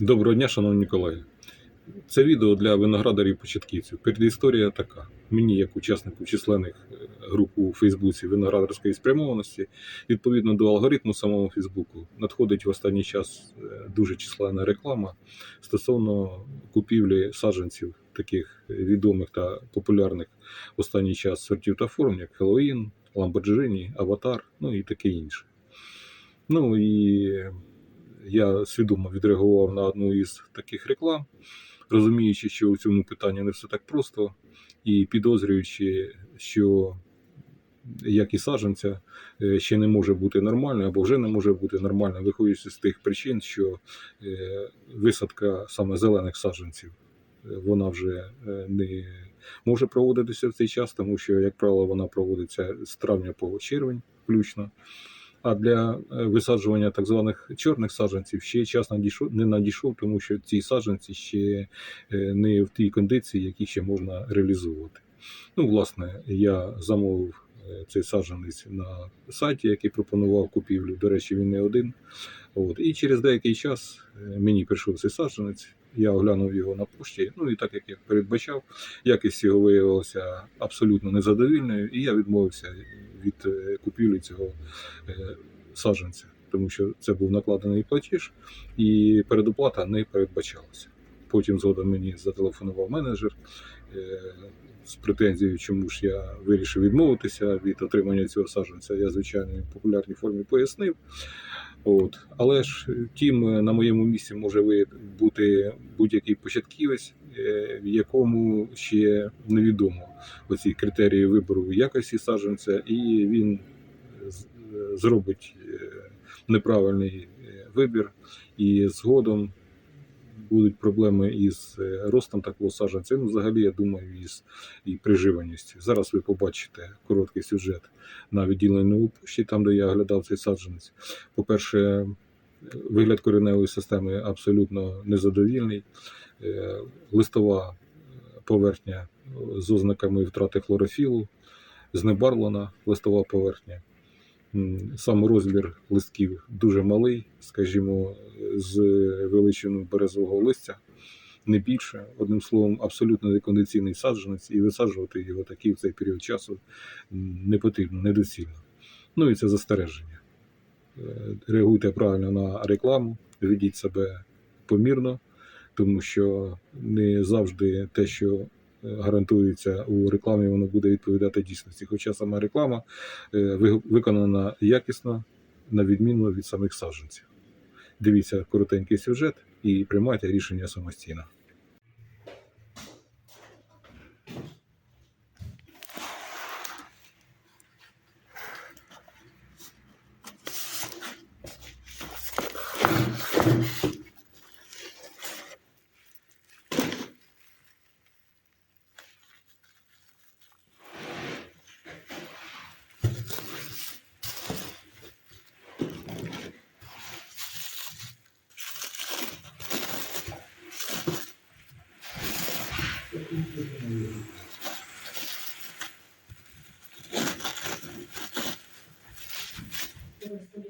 Доброго дня, шановні колеги. Це відео для виноградарів-початківців. Передісторія така. Мені, як учаснику численних е, груп у Фейсбуці виноградарської спрямованості, відповідно до алгоритму самого Фейсбуку, надходить в останній час е, дуже численна реклама стосовно купівлі саджанців таких відомих та популярних в останній час сортів та форм, як Хеллоїн, Ламборджині, Аватар, ну і таке інше. Ну і я свідомо відреагував на одну із таких реклам, розуміючи, що у цьому питанні не все так просто, і підозрюючи, що якість саджанця е, ще не може бути нормальною або вже не може бути нормальною, виходячи з тих причин, що е, висадка саме зелених саджанців е, вона вже не може проводитися в цей час, тому що, як правило, вона проводиться з травня по червень включно. А для е, висаджування так званих чорних саджанців ще час надійшов, не надійшов, тому що ці саджанці ще е, не в тій кондиції, які ще можна реалізовувати. Ну, власне, я замовив е, цей саджанець на сайті, який пропонував купівлю. До речі, він не один. От. І через деякий час мені прийшов цей саджанець. Я оглянув його на пошті. Ну і так як я передбачав, якість його виявилася абсолютно незадовільною, і я відмовився від е, купівлі цього е, саджанця, тому що це був накладений платіж, і передоплата не передбачалася. Потім згодом мені зателефонував менеджер е, з претензією, чому ж я вирішив відмовитися від отримання цього саджанця. Я звичайно в популярній формі пояснив. От. Але ж втім, на моєму місці може бути будь-який початківець, е, в якому ще невідомо оці критерії вибору якості саджанця, і він е, зробить е, неправильний е, вибір, і згодом будуть проблеми із е, ростом такого саджанця. Ну, взагалі, я думаю, із і приживаністю. Зараз ви побачите короткий сюжет на відділеній пошті, там, де я оглядав цей саджанець. По-перше, вигляд кореневої системи абсолютно незадовільний. Е, Листова поверхня з ознаками втрати хлорофілу, знебарвлена листова поверхня. Сам розмір листків дуже малий, скажімо, з величиною березового листя, не більше. Одним словом, абсолютно некондиційний саджанець, і висаджувати його такий в цей період часу не потрібно, недоцільно. Ну і це застереження. Е, Реагуйте правильно на рекламу, ведіть себе помірно, тому що не завжди те, що гарантується у рекламі, воно буде відповідати дійсності. Хоча сама реклама е, виконана якісно, на відміну від самих саджанців. Дивіться коротенький сюжет і приймайте рішення самостійно. nuestro